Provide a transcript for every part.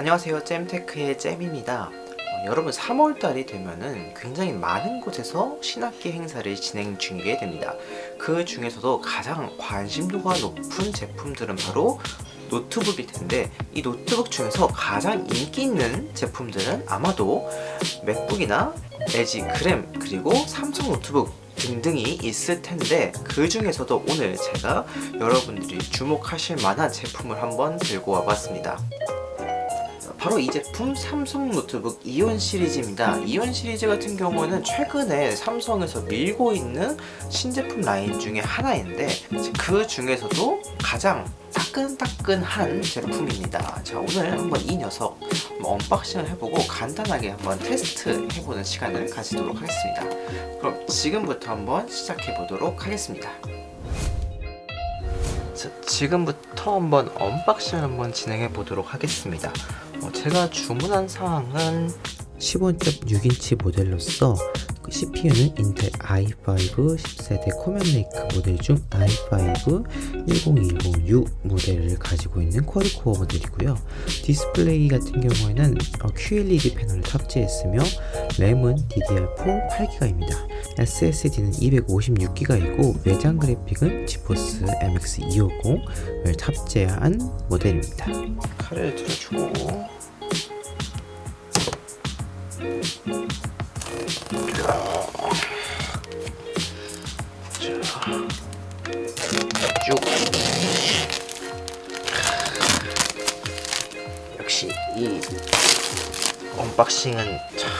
안녕하세요. 잼테크의 잼입니다. 어, 여러분 3월달이 되면은 굉장히 많은 곳에서 신학기 행사를 진행 중이게 됩니다. 그 중에서도 가장 관심도가 높은 제품들은 바로 노트북일 텐데 이 노트북 중에서 가장 인기 있는 제품들은 아마도 맥북이나 LG 그램 그리고 삼성 노트북 등등이 있을 텐데 그 중에서도 오늘 제가 여러분들이 주목하실 만한 제품을 한번 들고 와봤습니다. 바로 이 제품 삼성 노트북 이온 시리즈입니다. 이온 시리즈 같은 경우는 최근에 삼성에서 밀고 있는 신제품 라인 중에 하나인데 그 중에서도 가장 따끈따끈한 제품입니다. 자 오늘 한번 이 녀석 언박싱을 해보고 간단하게 한번 테스트 해보는 시간을 가지도록 하겠습니다. 그럼 지금부터 한번 시작해 보도록 하겠습니다. 자, 지금부터 한번 언박싱을 한번 진행해 보도록 하겠습니다. 어, 제가 주문한 사항은 15.6인치 모델로서 그 CPU는 인텔 i5 10세대 코멘레이크 모델 중 i5 10106 모델을 가지고 있는 쿼드코어 모델이고요. 디스플레이 같은 경우에는 어, QLED 패널을 탑재했으며 램은 DDR4 8기가입니다. SSD는 256기가이고 외장 그래픽은 지포스 MX 250을 탑재한 모델입니다. 칼을 들어주고 쭉 역시 이 언박싱은 참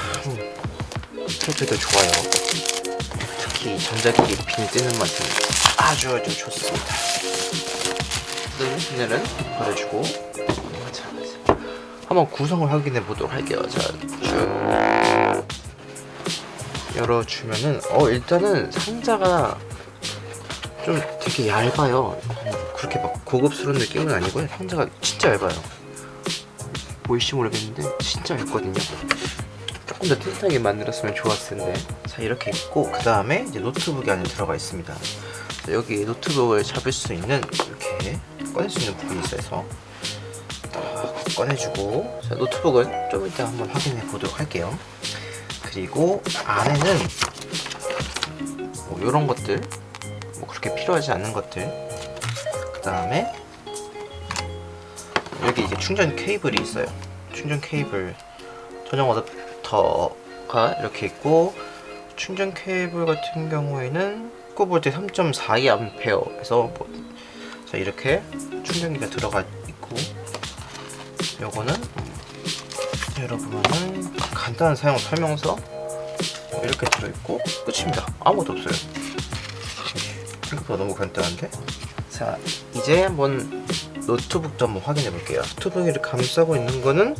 해줘도 좋아요. 특히 전자기기 빈 뜨는 맛은 아주 아주 좋습니다. 오늘은 버려주고 자, 한번 구성을 확인해 보도록 할게요. 자, 쭉 열어주면은 어 일단은 상자가 좀 되게 얇아요. 그렇게 막 고급스러운 느낌은 아니고요. 상자가 진짜 얇아요. 보일지 모르겠는데 진짜 얇거든요. 조금 더 튼튼하게 만들었으면 좋았을 텐데. 자 이렇게 있고 그 다음에 이제 노트북이 안에 들어가 있습니다. 자, 여기 노트북을 잡을 수 있는 이렇게 꺼낼 수 있는 부분이 있어서 딱 꺼내주고 자 노트북은 좀 이따 한번 확인해 보도록 할게요. 그리고 안에는 뭐 이런 것들 뭐 그렇게 필요하지 않는 것들 그 다음에 여기 이제 충전 케이블이 있어요 충전 케이블 전용 어댑터가 이렇게 있고 충전 케이블 같은 경우에는 19V 3.42A에서 뭐, 자 이렇게 충전기가 들어가 있고 요거는 열어보면은 간단한 사용 설명서 이렇게 들어있고 끝입니다. 아무것도 없어요. 생각보다 너무 간단한데? 자 이제 한번 노트북도 한번 확인해 볼게요. 노트북을 감싸고 있는 거는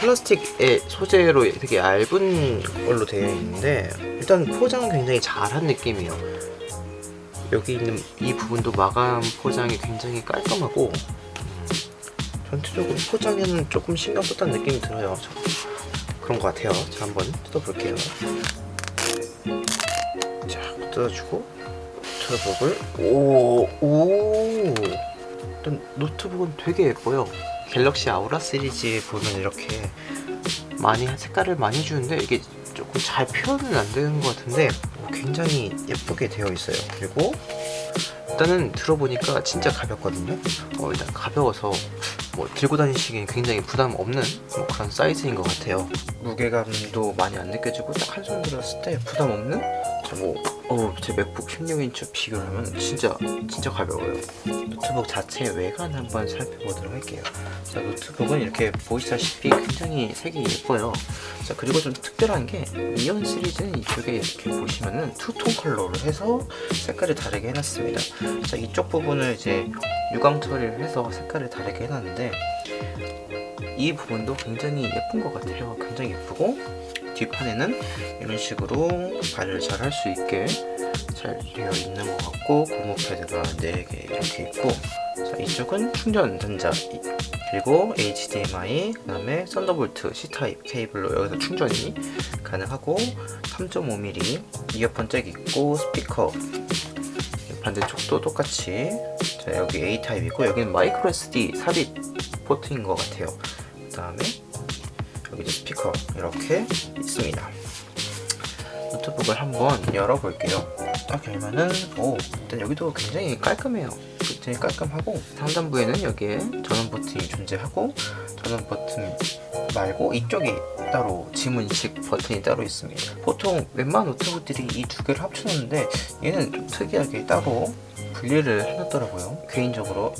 플라스틱의 소재로 되게 얇은 걸로 되어 있는데 일단 포장은 굉장히 잘한 느낌이에요. 여기 있는 이 부분도 마감 포장이 굉장히 깔끔하고 음, 전체적으로 포장에는 조금 신경 썼다는 느낌이 들어요. 저- 그런 것 같아요. 자 한번 뜯어볼게요. 자 뜯어주고 노트북을 오 오! 일단 노트북은 되게 예뻐요 갤럭시 아우라 시리즈에 보면 이렇게 많이 색깔을 많이 주는데 이게 조금 잘 표현은 안 되는 것 같은데 어, 굉장히 예쁘게 되어 있어요. 그리고 일단은 들어보니까 진짜 가볍거든요. 어, 일단 가벼워서 뭐 들고 다니시기엔 굉장히 부담 없는 뭐 그런 사이즈인 것 같아요. 무게감도 많이 안 느껴지고 딱 한 손 들었을 때 부담 없는 뭐, 어, 제 맥북 16인치 비교하면 진짜 진짜 가벼워요. 노트북 자체 외관 한번 살펴보도록 할게요. 자, 노트북은 이렇게 보시다시피 굉장히 색이 예뻐요. 자, 그리고 좀 특별한 게 이온 시리즈는 이쪽에 이렇게 보시면은 투톤 컬러로 해서 색깔을 다르게 해놨습니다. 자, 이쪽 부분을 이제 유광 처리를 해서 색깔을 다르게 해놨는데 이 부분도 굉장히 예쁜 것 같아요. 굉장히 예쁘고 뒷판에는 이런 식으로 관리를 잘할 수 있게 잘 되어 있는 것 같고 고무 패드가 4개 이렇게 있고 자, 이쪽은 충전 전자 이- 그리고 HDMI 그 다음에 썬더볼트 C타입 케이블로 여기서 충전이 가능하고 3.5mm 이어폰 잭 있고 스피커. 반대쪽도 똑같이 자, 여기 A 타입이고 여기는 마이크로 SD 삽입 포트인 것 같아요. 다음에 여기도 스피커 이렇게 있습니다. 노트북을 한번 열어볼게요. 딱 열면은 오 일단 여기도 굉장히 깔끔해요. 굉장히 깔끔하고 상단부에는 여기에 전원 버튼이 존재하고 전원 버튼 말고 이쪽에 따로 지문 인식 버튼이 따로 있습니다. 보통 웬만한 노트북들이 이 두 개를 합쳐놓는데 얘는 좀 특이하게 따로 분리를 해놨더라고요. 개인적으로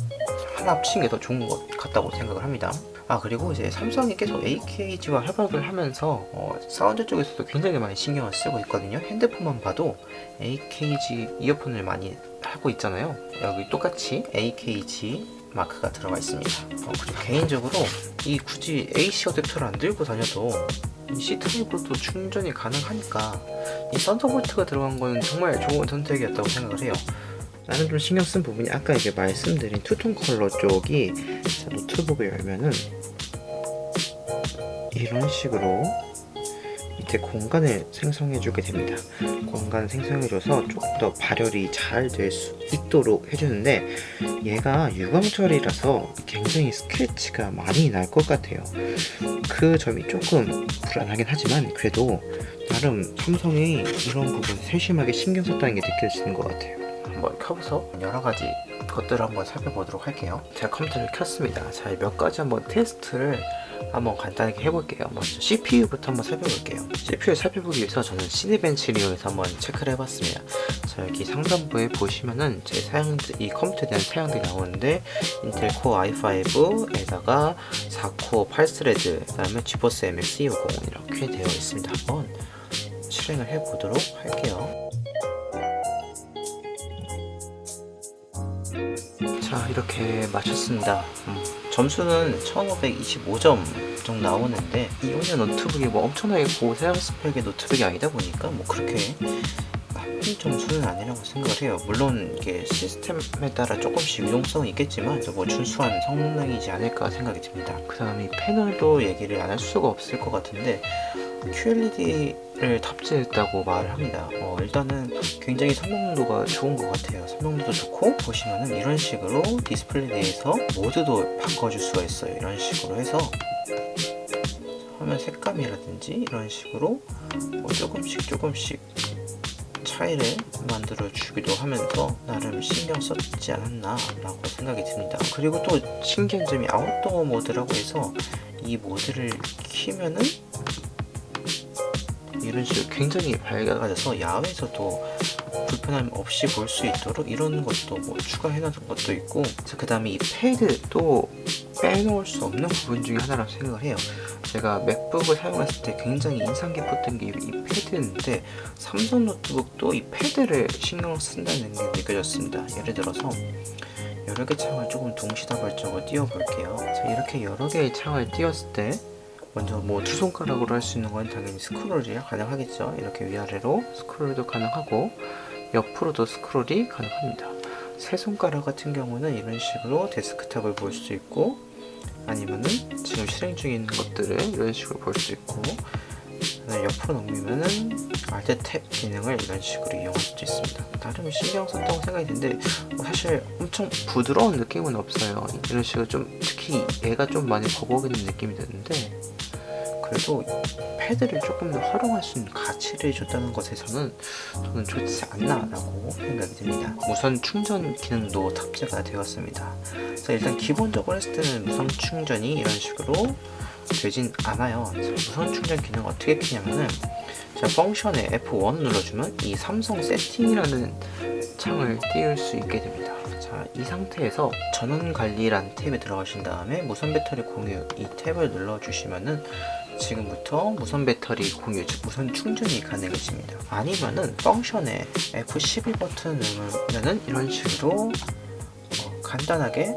하나 합친 게 더 좋은 것 같다고 생각을 합니다. 아 그리고 이제 삼성이 계속 AKG와 협업을 하면서 어, 사운드 쪽에서도 굉장히 많이 신경을 쓰고 있거든요. 핸드폰만 봐도 AKG 이어폰을 많이 하고 있잖아요. 여기 똑같이 AKG 마크가 들어가 있습니다. 어, 그리고 개인적으로 이 굳이 AC 어댑터를 안 들고 다녀도 이 C 타입으로도 충전이 가능하니까 이 썬더볼트가 들어간 거는 정말 좋은 선택이었다고 생각을 해요. 나는 좀 신경 쓴 부분이 아까 이게 말씀드린 투톤 컬러 쪽이 자, 노트북을 열면은 이런 식으로 밑에 공간을 생성해 주게 됩니다. 공간 생성해 줘서 조금 더 발열이 잘 될 수 있도록 해주는데 얘가 유광 처리라서 굉장히 스크래치가 많이 날 것 같아요. 그 점이 조금 불안하긴 하지만 그래도 나름 삼성이 이런 부분 세심하게 신경 썼다는 게 느껴지는 것 같아요. 한번 켜서 여러 가지 것들을 한번 살펴보도록 할게요. 제가 컴퓨터를 켰습니다. 자, 몇 가지 한번 테스트를 한번 간단하게 해볼게요. 먼저 CPU부터 한번 살펴볼게요. CPU를 살펴보기 위해서 저는 시네벤치를 이용해서 한번 체크를 해봤습니다. 자, 여기 상단부에 보시면은 제 사용, 이 컴퓨터에 대한 사양들이 나오는데 인텔 코어 i5에다가 4코어 8스레드, 그 다음에 지포스 MX250 이렇게 되어 있습니다. 한번 실행을 해보도록 할게요. 자 이렇게 마쳤습니다. 음, 점수는 1525점 정도 나오는데 이 5년 노트북이 뭐 엄청나게 고사양 스펙의 노트북이 아니다 보니까 뭐 그렇게 나쁜 점수는 아니라고 생각을 해요. 물론 이게 시스템에 따라 조금씩 유동성은 있겠지만 뭐 준수한 성능이지 않을까 생각이 듭니다. 그 다음에 이 패널도 얘기를 안 할 수가 없을 것 같은데 QLED를 탑재했다고 말을 합니다. 어, 일단은 굉장히 선명도가 좋은 것 같아요. 선명도도 좋고 보시면은 이런 식으로 디스플레이 내에서 모드도 바꿔줄 수가 있어요. 이런 식으로 해서 화면 색감이라든지 이런 식으로 뭐 조금씩 조금씩 차이를 만들어 주기도 하면서 나름 신경 썼지 않았나 라고 생각이 듭니다 그리고 또 신기한 점이 아웃도어 모드라고 해서 이 모드를 키면은 이런 식으로 굉장히 밝아져서 야외에서도 불편함 없이 볼 수 있도록 이런 것도 뭐 추가해 놓은 것도 있고 그 다음에 이 패드도 빼놓을 수 없는 부분 중에 하나라고 생각을 해요. 제가 맥북을 사용했을 때 굉장히 인상 깊었던 게 이 패드인데 삼성 노트북도 이 패드를 신경 쓴다는 게 느껴졌습니다. 예를 들어서 여러 개 창을 조금 동시다발적으로 띄워볼게요. 자, 이렇게 여러 개의 창을 띄웠을 때 먼저 뭐 두 손가락으로 할 수 있는 건 당연히 스크롤이 가능하겠죠. 이렇게 위아래로 스크롤도 가능하고 옆으로도 스크롤이 가능합니다. 세 손가락 같은 경우는 이런 식으로 데스크탑을 볼 수 있고 아니면은 지금 실행 중에 있는 것들을 이런 식으로 볼 수 있고 옆으로 넘기면은 알트 탭 기능을 이런 식으로 이용할 수도 있습니다. 나름 신경 썼다고 생각이 드는데 뭐 사실 엄청 부드러운 느낌은 없어요. 이런 식으로 좀 특히 얘가 좀 많이 버벅이는 느낌이 드는데 그래도 패드를 조금 더 활용할 수 있는 가치를 줬다는 것에서는 저는 좋지 않나라고 생각이 듭니다. 무선 충전 기능도 탑재가 되었습니다. 그래서 일단 기본적으로 했을 때는 무선 충전이 이런 식으로 되진 않아요. 무선 충전 기능 어떻게 키냐면은 자 펑션에 F1 눌러주면 이 삼성 세팅이라는 창을 띄울 수 있게 됩니다. 자, 이 상태에서 전원 관리란 탭에 들어가신 다음에 무선 배터리 공유 이 탭을 눌러주시면은 지금부터 무선 배터리 공유, 즉 무선 충전이 가능해집니다. 아니면은 펑션에 F12 버튼을 누르면은 이런 식으로 어, 간단하게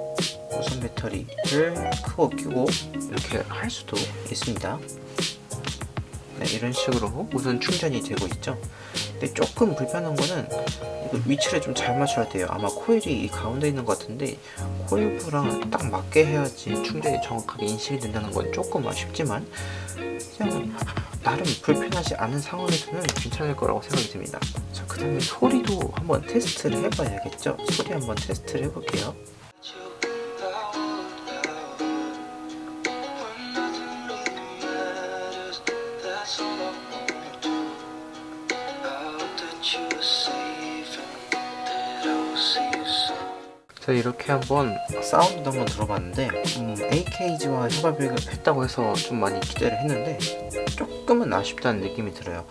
무선 배터리를 크고 끼고 이렇게 할 수도 있습니다. 네, 이런 식으로 무선 충전이 되고 있죠. 근데 조금 불편한 거는 위치를 좀 잘 맞춰야 돼요. 아마 코일이 이 가운데 있는 것 같은데 코일부랑 딱 맞게 해야지 충전이 정확하게 인식이 된다는 건 조금 아쉽지만 그냥 나름 불편하지 않은 상황에서는 괜찮을 거라고 생각이 듭니다. 자, 그 다음에 소리도 한번 테스트를 해봐야겠죠? 소리 한번 테스트를 해볼게요. 자 이렇게 한번 사운드도 한번 들어봤는데 음, AKG와 협업을 했다고 해서 좀 많이 기대를 했는데 조금은 아쉽다는 느낌이 들어요.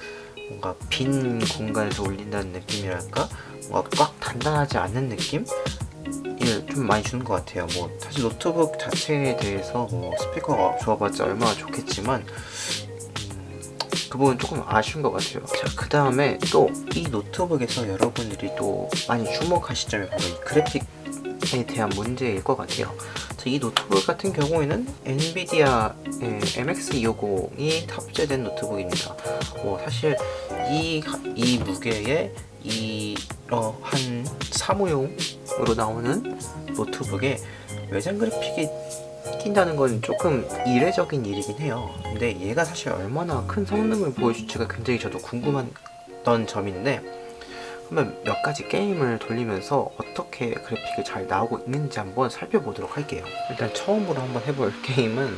뭔가 빈 공간에서 올린다는 느낌이랄까? 뭔가 꽉 단단하지 않은 느낌을 좀 많이 주는 것 같아요. 뭐 사실 노트북 자체에 대해서 뭐 스피커가 좋아봤자 얼마나 좋겠지만 그 부분 조금 아쉬운 것 같아요. 자, 그 다음에 또 이 노트북에서 여러분들이 또 많이 주목하실 점이 바로 이 그래픽에 대한 문제일 것 같아요. 자, 이 노트북 같은 경우에는 엔비디아 MX250이 탑재된 노트북입니다. 뭐 사실 이, 이 무게에 이, 어, 한 사무용으로 나오는 노트북에 외장 그래픽이 낀다는 건 조금 이례적인 일이긴 해요. 근데 얘가 사실 얼마나 큰 성능을 보여줄지가 굉장히 저도 궁금했던 점인데 한번 몇 가지 게임을 돌리면서 어떻게 그래픽이 잘 나오고 있는지 한번 살펴보도록 할게요. 일단 처음으로 한번 해볼 게임은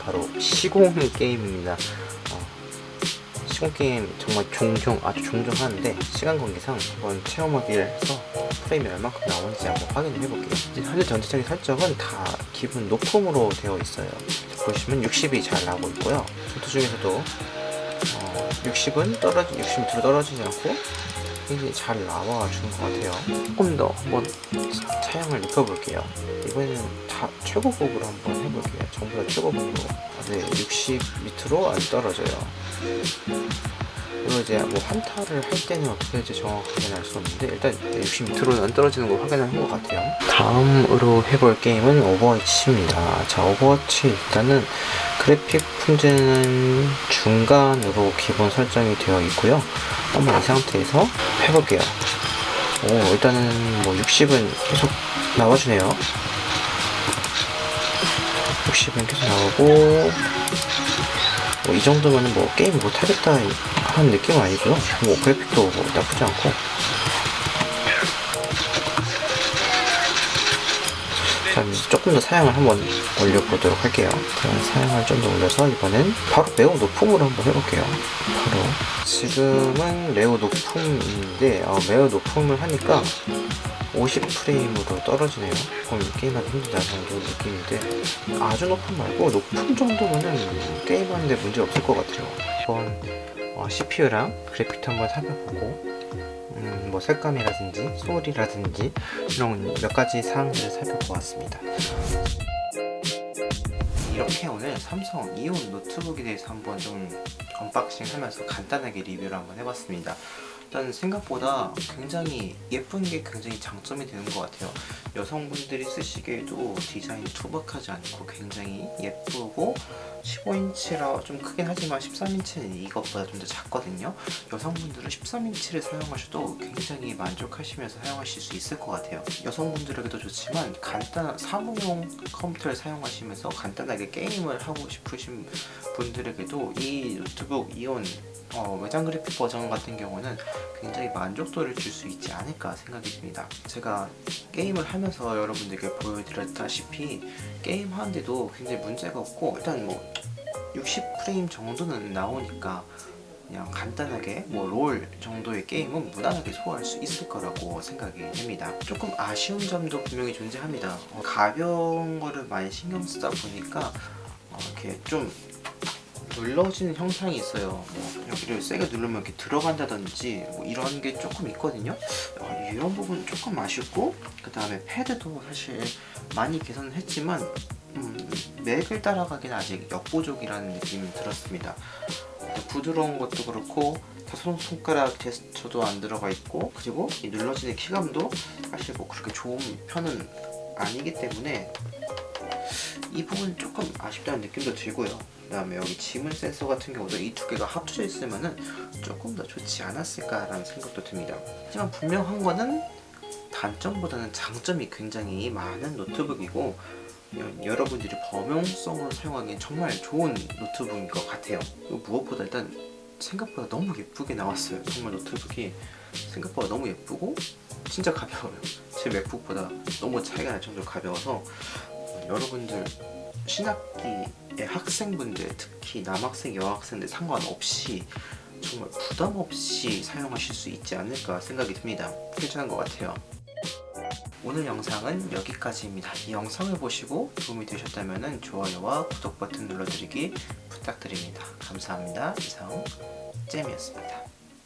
바로 시공 게임입니다. 어, 시공 게임 정말 종종 아주 종종 하는데 시간 관계상 한번 체험하기를 해서 프레임이 얼마큼 나오는지 한번 확인을 해볼게요. 현재 전체적인 설정은 다 기본 높음으로 되어 있어요. 보시면 60이 잘 나오고 있고요. 전투 중에서도 어, 60은 떨어지 60 밑으로 떨어지지 않고 잘 나와 주는 것 같아요. 조금 더 한번 차량을 입혀볼게요. 이번에는 다 최고급으로 한번 해볼게요. 전부 다 최고급으로. 네, 60 밑으로 안 떨어져요. 그리고 이제 뭐 한타를 할 때는 어떻게 될지 정확하게는 알 수 없는데 일단 60 밑으로는 안 떨어지는 걸 확인을 한것 같아요. 다음으로 해볼 게임은 오버워치입니다. 자, 오버워치 일단은 그래픽 품질은 중간으로 기본 설정이 되어 있고요. 한번 이 상태에서 해볼게요. 오, 일단은 뭐 60은 계속 나와주네요. 60은 계속 나오고 뭐 이 정도면은 뭐 게임 못하겠다 하는 느낌은 아니고요. 뭐 그래픽도 뭐 나쁘지 않고. 자, 조금 더 사양을 한번 올려보도록 할게요. 그럼 사양을 좀 더 올려서 이번엔 바로 매우 높음으로 한번 해볼게요. 바로 지금은 매우 높음인데 어, 매우 높음을 하니까 50프레임으로 떨어지네요. 그럼 게임하기 힘들다 정도 느낌인데 아주 높음 말고 높음 정도면은 게임하는데 문제 없을 것 같아요. 한번 어, CPU랑 그래픽도 한번 살펴보고 음, 뭐 색감이라든지 소리라든지 이런 몇 가지 사항들을 살펴보았습니다. 이렇게 오늘 삼성 이온 노트북에 대해서 한번 좀 언박싱 하면서 간단하게 리뷰를 한번 해봤습니다. 일단 생각보다 굉장히 예쁜 게 굉장히 장점이 되는 것 같아요. 여성분들이 쓰시기에도 디자인이 투박하지 않고 굉장히 예쁘고 15인치라 좀 크긴 하지만 13인치는 이것보다 좀 더 작거든요. 여성분들은 13인치를 사용하셔도 굉장히 만족하시면서 사용하실 수 있을 것 같아요. 여성분들에게도 좋지만 간단한 사무용 컴퓨터를 사용하시면서 간단하게 게임을 하고 싶으신 분들에게도 이 노트북 이온 어, 외장 그래픽 버전 같은 경우는 굉장히 만족도를 줄 수 있지 않을까 생각이 듭니다. 제가 게임을 하면서 여러분들께 보여드렸다시피 게임 하는데도 굉장히 문제가 없고 일단 뭐 60프레임 정도는 나오니까 그냥 간단하게 뭐 롤 정도의 게임은 무난하게 소화할 수 있을 거라고 생각이 됩니다. 조금 아쉬운 점도 분명히 존재합니다. 어, 가벼운 거를 많이 신경 쓰다 보니까 어, 이렇게 좀 눌러지는 형상이 있어요. 뭐 여기를 세게 누르면 이렇게 들어간다든지 뭐 이런 게 조금 있거든요. 어, 이런 부분 조금 아쉽고 그 다음에 패드도 사실 많이 개선을 했지만 음, 맥을 따라가기는 아직 역부족이라는 느낌이 들었습니다. 부드러운 것도 그렇고 손 손가락 제스처도 안 들어가 있고 그리고 이 눌러지는 키감도 사실 뭐 그렇게 좋은 편은 아니기 때문에 이 부분 조금 아쉽다는 느낌도 들고요. 그다음에 여기 지문 센서 같은 경우도 이 두 개가 합쳐져 있으면은 조금 더 좋지 않았을까라는 생각도 듭니다. 하지만 분명한 거는 단점보다는 장점이 굉장히 많은 노트북이고 여- 여러분들이 범용성으로 사용하기엔 정말 좋은 노트북인 것 같아요. 무엇보다 일단 생각보다 너무 예쁘게 나왔어요. 정말 노트북이 생각보다 너무 예쁘고 진짜 가벼워요. 제 맥북보다 너무 차이가 날 정도로 가벼워서 어, 여러분들 신학기의 학생분들 특히 남학생 여학생들 상관없이 정말 부담 없이 사용하실 수 있지 않을까 생각이 듭니다. 괜찮은 것 같아요. 오늘 영상은 여기까지입니다. 이 영상을 보시고 도움이 되셨다면 좋아요와 구독 버튼 눌러드리기 부탁드립니다. 감사합니다. 이상 잼이었습니다.